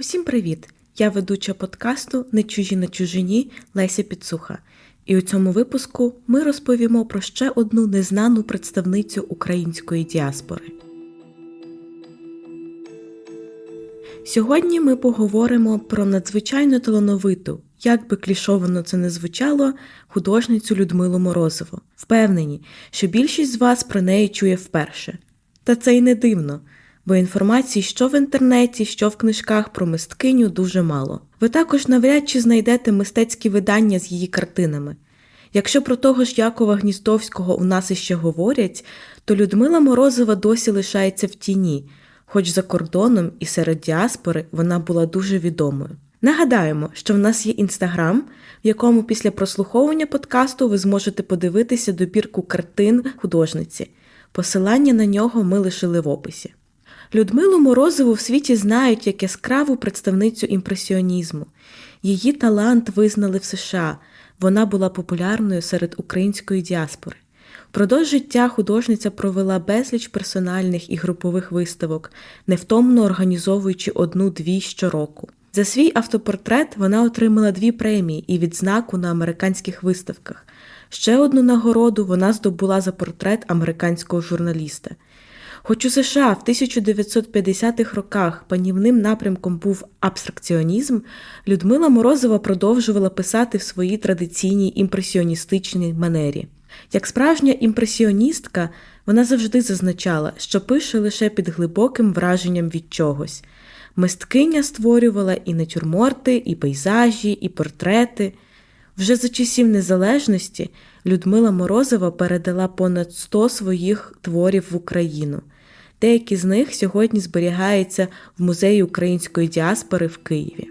Усім привіт! Я ведуча подкасту Не чужі на чужині Леся Підсуха. І у цьому випуску ми розповімо про ще одну незнану представницю української діаспори. Сьогодні ми поговоримо про надзвичайно талановиту, як би клішовано це не звучало, художницю Людмилу Морозову. Впевнені, що більшість з вас про неї чує вперше. Та це й не дивно, бо інформації що в інтернеті, що в книжках про мисткиню дуже мало. Ви також навряд чи знайдете мистецькі видання з її картинами. Якщо про того ж Якова Гніздовського у нас іще говорять, то Людмила Морозова досі лишається в тіні, хоч за кордоном і серед діаспори вона була дуже відомою. Нагадаємо, що в нас є інстаграм, в якому після прослуховування подкасту ви зможете подивитися добірку картин художниці. Посилання на нього ми лишили в описі. Людмилу Морозову в світі знають як яскраву представницю імпресіонізму. Її талант визнали в США. Вона була популярною серед української діаспори. Впродовж життя художниця провела безліч персональних і групових виставок, невтомно організовуючи одну-дві щороку. За свій автопортрет вона отримала дві премії і відзнаку на американських виставках. Ще одну нагороду вона здобула за портрет американського журналіста. Хоч у США в 1950-х роках панівним напрямком був абстракціонізм, Людмила Морозова продовжувала писати в своїй традиційній імпресіоністичній манері. Як справжня імпресіоністка, вона завжди зазначала, що пише лише під глибоким враженням від чогось. Мисткиня створювала і натюрморти, і пейзажі, і портрети. Вже за часів незалежності Людмила Морозова передала понад 100 своїх творів в Україну. Деякі з них сьогодні зберігаються в музеї української діаспори в Києві.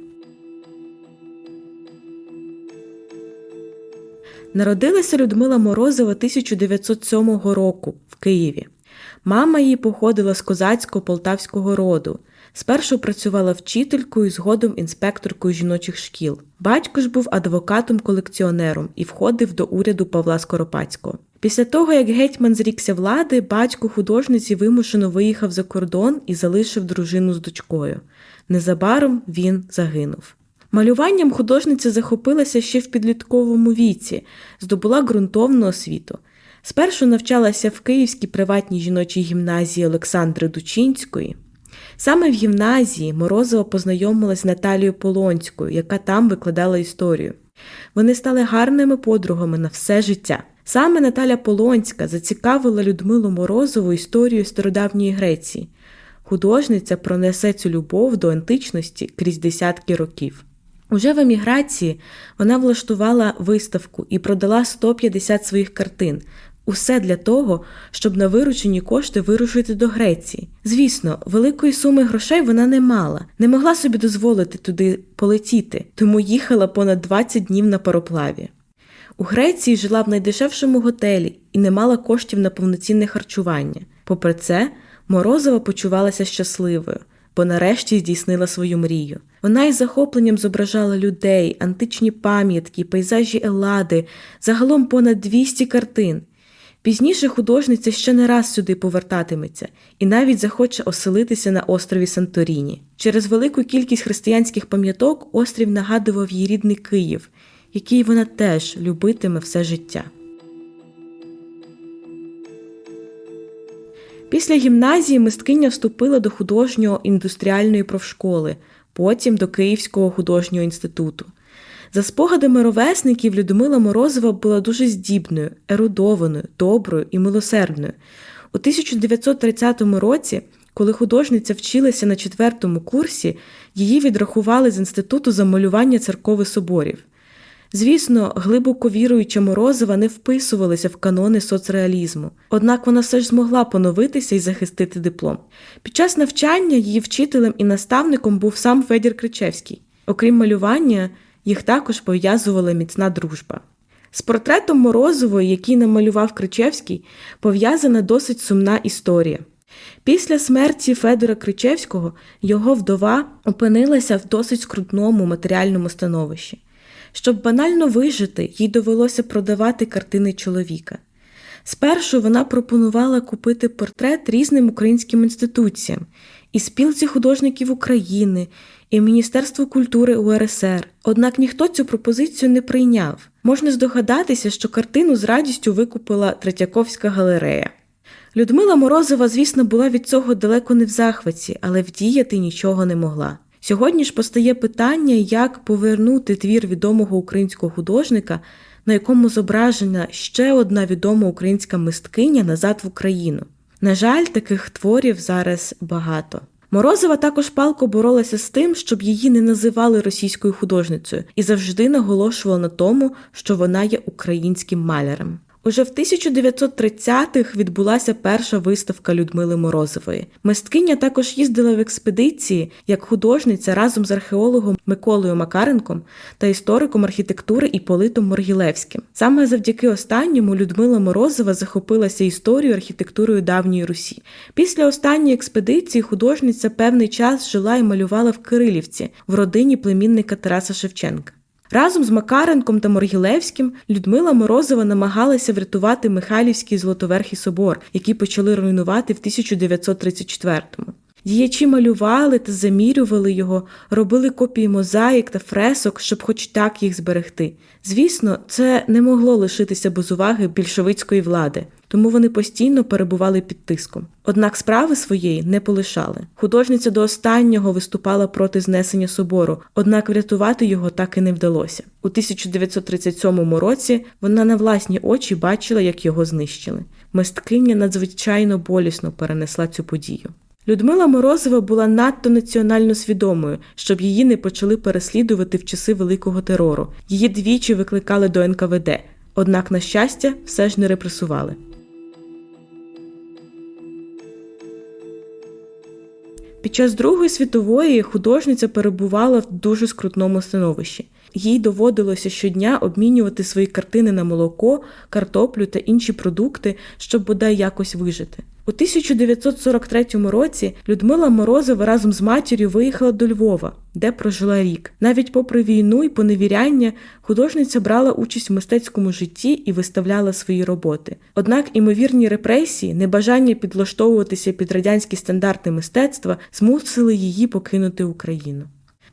Народилася Людмила Морозова 1907 року в Києві. Мама її походила з козацько полтавського роду. Спершу працювала вчителькою, згодом інспекторкою жіночих шкіл. Батько ж був адвокатом-колекціонером і входив до уряду Павла Скоропадського. Після того, як гетьман зрікся влади, батько художниці вимушено виїхав за кордон і залишив дружину з дочкою. Незабаром він загинув. Малюванням художниця захопилася ще в підлітковому віці, здобула ґрунтовну освіту. Спершу навчалася в Київській приватній жіночій гімназії Олександри Дучинської. Саме в гімназії Морозова познайомилась з Наталією Полонською, яка там викладала історію. Вони стали гарними подругами на все життя. Саме Наталя Полонська зацікавила Людмилу Морозову історією стародавньої Греції. Художниця пронесе цю любов до античності крізь десятки років. Уже в еміграції вона влаштувала виставку і продала 150 своїх картин. Усе для того, щоб на виручені кошти вирушити до Греції. Звісно, великої суми грошей вона не мала, не могла собі дозволити туди полетіти, тому їхала понад 20 днів на пароплаві. У Греції жила в найдешевшому готелі і не мала коштів на повноцінне харчування. Попри це, Морозова почувалася щасливою, бо нарешті здійснила свою мрію. Вона із захопленням зображала людей, античні пам'ятки, пейзажі Елади, загалом понад 200 картин. Пізніше художниця ще не раз сюди повертатиметься і навіть захоче оселитися на острові Санторіні. Через велику кількість християнських пам'яток острів нагадував їй рідний Київ, який вона теж любитиме все життя. Після гімназії мисткиня вступила до художньо індустріальної профшколи, потім до Київського художнього інституту. За спогадами ровесників, Людмила Морозова була дуже здібною, ерудованою, доброю і милосердною. У 1930 році, коли художниця вчилася на четвертому курсі, її відрахували з інституту за малювання церкових соборів. Звісно, глибоко віруюча Морозова не вписувалася в канони соцреалізму, однак вона все ж змогла поновитися і захистити диплом. Під час навчання її вчителем і наставником був сам Федір Кричевський. Окрім малювання, їх також пов'язувала міцна дружба. З портретом Морозової, який намалював Кричевський, пов'язана досить сумна історія. Після смерті Федора Кричевського його вдова опинилася в досить скрутному матеріальному становищі. Щоб банально вижити, їй довелося продавати картини чоловіка. Спершу вона пропонувала купити портрет різним українським інституціям, і спілці художників України, і Міністерство культури УРСР. Однак ніхто цю пропозицію не прийняв. Можна здогадатися, що картину з радістю викупила Третьяковська галерея. Людмила Морозова, звісно, була від цього далеко не в захваті, але вдіяти нічого не могла. Сьогодні ж постає питання, як повернути твір відомого українського художника, на якому зображена ще одна відома українська мисткиня назад в Україну. На жаль, таких творів зараз багато. Морозова також палко боролася з тим, щоб її не називали російською художницею, і завжди наголошувала на тому, що вона є українським малярем. Уже в 1930-х відбулася перша виставка Людмили Морозової. Мисткиня також їздила в експедиції як художниця разом з археологом Миколою Макаренком та істориком архітектури Іполитом Моргілевським. Саме завдяки останньому Людмила Морозова захопилася історією архітектурою давньої Русі. Після останньої експедиції художниця певний час жила і малювала в Кирилівці в родині племінника Тараса Шевченка. Разом з Макаренком та Моргілевським Людмила Морозова намагалася врятувати Михайлівський Золотоверхий собор, який почали руйнувати в 1934-му. Діячі малювали та замірювали його, робили копії мозаїк та фресок, щоб хоч так їх зберегти. Звісно, це не могло лишитися без уваги більшовицької влади, тому вони постійно перебували під тиском. Однак справи своєї не полишали. Художниця до останнього виступала проти знесення собору, однак врятувати його так і не вдалося. У 1937 році вона на власні очі бачила, як його знищили. Мисткиня надзвичайно болісно перенесла цю подію. Людмила Морозова була надто національно свідомою, щоб її не почали переслідувати в часи великого терору. Її двічі викликали до НКВД, однак, на щастя, все ж не репресували. Під час Другої світової художниця перебувала в дуже скрутному становищі. Їй доводилося щодня обмінювати свої картини на молоко, картоплю та інші продукти, щоб бодай якось вижити. У 1943 році Людмила Морозова разом з матір'ю виїхала до Львова, де прожила рік. Навіть попри війну і поневіряння, художниця брала участь в мистецькому житті і виставляла свої роботи. Однак імовірні репресії, небажання підлаштовуватися під радянські стандарти мистецтва змусили її покинути Україну.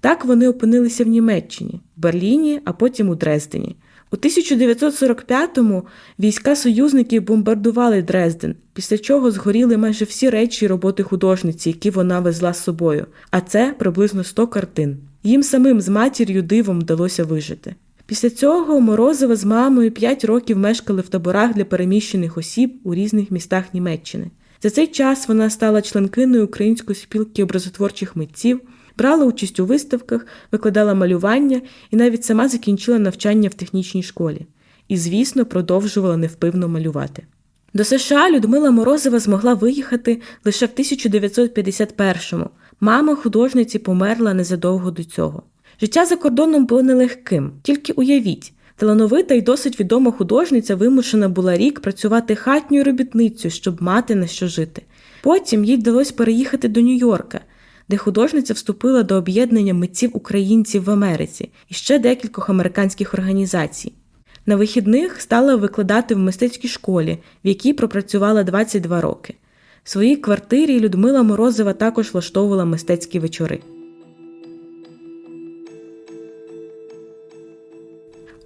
Так вони опинилися в Німеччині, Берліні, а потім у Дрездені. У 1945-му війська союзників бомбардували Дрезден, після чого згоріли майже всі речі і роботи художниці, які вона везла з собою, а це приблизно 100 картин. Їм самим з матір'ю дивом вдалося вижити. Після цього Морозова з мамою 5 років мешкали в таборах для переміщених осіб у різних містах Німеччини. За цей час вона стала членкиною Української спілки образотворчих митців брала участь у виставках, викладала малювання і навіть сама закінчила навчання в технічній школі. І, звісно, продовжувала невпивно малювати. До США Людмила Морозова змогла виїхати лише в 1951-му. Мама художниці померла незадовго до цього. Життя за кордоном було нелегким, тільки уявіть. Талановита і досить відома художниця вимушена була рік працювати хатньою робітницею, щоб мати на що жити. Потім їй вдалося переїхати до Нью-Йорка, де художниця вступила до об'єднання митців українців в Америці і ще декількох американських організацій. На вихідних стала викладати в мистецькій школі, в якій пропрацювала 22 роки. В своїй квартирі Людмила Морозова також влаштовувала мистецькі вечори.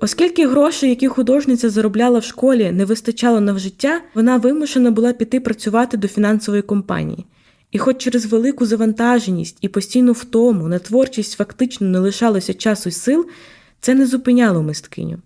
Оскільки грошей, які художниця заробляла в школі, не вистачало на вжиття, вона вимушена була піти працювати до фінансової компанії. І хоч через велику завантаженість і постійну втому на творчість фактично не лишалося часу й сил, це не зупиняло мисткиню.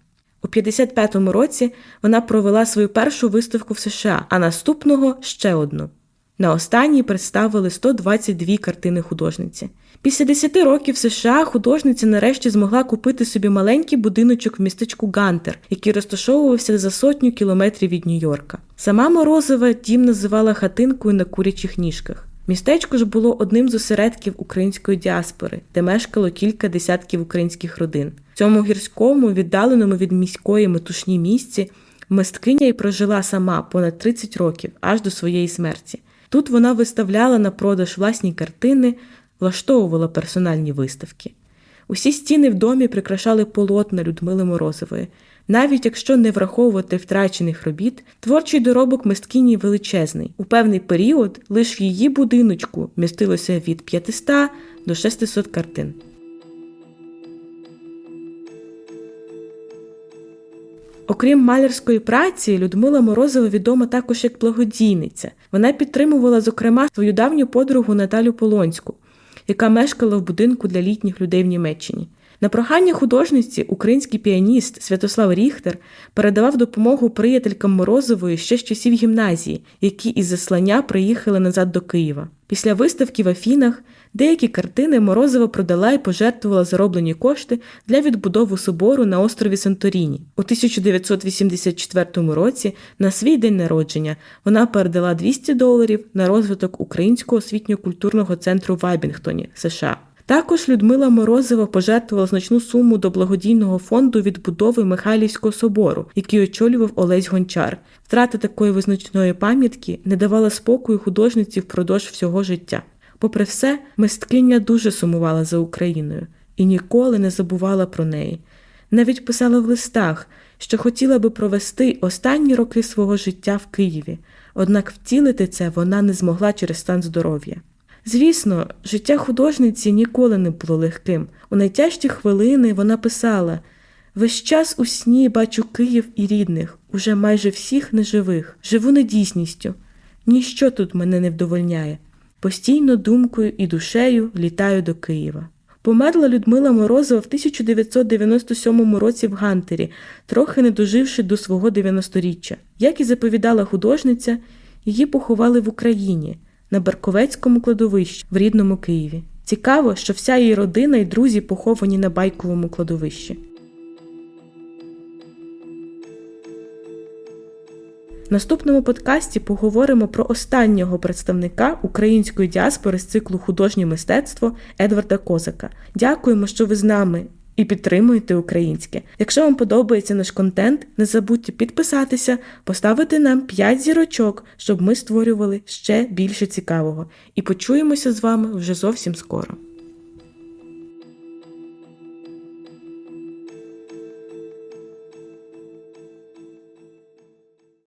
У 55-му році вона провела свою першу виставку в США, а наступного ще одну. На останній представили 122 картини художниці. Після 10 років в США художниця нарешті змогла купити собі маленький будиночок в містечку Гантер, який розташовувався за сотню кілометрів від Нью-Йорка. Сама Морозова дім називала хатинкою на курячих ніжках. Містечко ж було одним з осередків української діаспори, де мешкало кілька десятків українських родин. В цьому гірському, віддаленому від міської метушні місці, мисткиня й прожила сама понад 30 років аж до своєї смерті. Тут вона виставляла на продаж власні картини, влаштовувала персональні виставки. Усі стіни в домі прикрашали полотна Людмили Морозової. Навіть якщо не враховувати втрачених робіт, творчий доробок мисткині величезний. У певний період лише в її будиночку містилося від 500 до 600 картин. Окрім малярської праці, Людмила Морозова відома також як благодійниця. Вона підтримувала, зокрема, свою давню подругу Наталю Полонську, яка мешкала в будинку для літніх людей в Німеччині. На прохання художниці український піаніст Святослав Ріхтер передавав допомогу приятелькам Морозової ще з часів гімназії, які із заслання приїхали назад до Києва. Після виставки в Афінах деякі картини Морозова продала і пожертвувала зароблені кошти для відбудови собору на острові Санторіні. У 1984 році на свій день народження вона передала 200 доларів на розвиток Українського освітньо-культурного центру в Абінгтоні, США. Також Людмила Морозова пожертвувала значну суму до благодійного фонду відбудови Михайлівського собору, який очолював Олесь Гончар. Втрата такої визначної пам'ятки не давала спокою художниці впродовж всього життя. Попри все, мисткиня дуже сумувала за Україною і ніколи не забувала про неї. Навіть писала в листах, що хотіла би провести останні роки свого життя в Києві, однак втілити це вона не змогла через стан здоров'я. Звісно, життя художниці ніколи не було легким. У найтяжчі хвилини вона писала Весь час у сні бачу Київ і рідних, уже майже всіх неживих, живу недійсністю. Ніщо тут мене не вдовольняє. Постійно думкою і душею літаю до Києва. Померла Людмила Морозова в 1997 році в Гантері, трохи не доживши до свого 90-річчя. Як і заповідала художниця, її поховали в Україні на Берковецькому кладовищі в рідному Києві. Цікаво, що вся її родина і друзі поховані на байковому кладовищі. В наступному подкасті поговоримо про останнього представника української діаспори з циклу художнє мистецтво Едварда Козака. Дякуємо, що ви з нами і підтримуйте українське. Якщо вам подобається наш контент, не забудьте підписатися, поставити нам 5 зірочок, щоб ми створювали ще більше цікавого. І почуємося з вами вже зовсім скоро.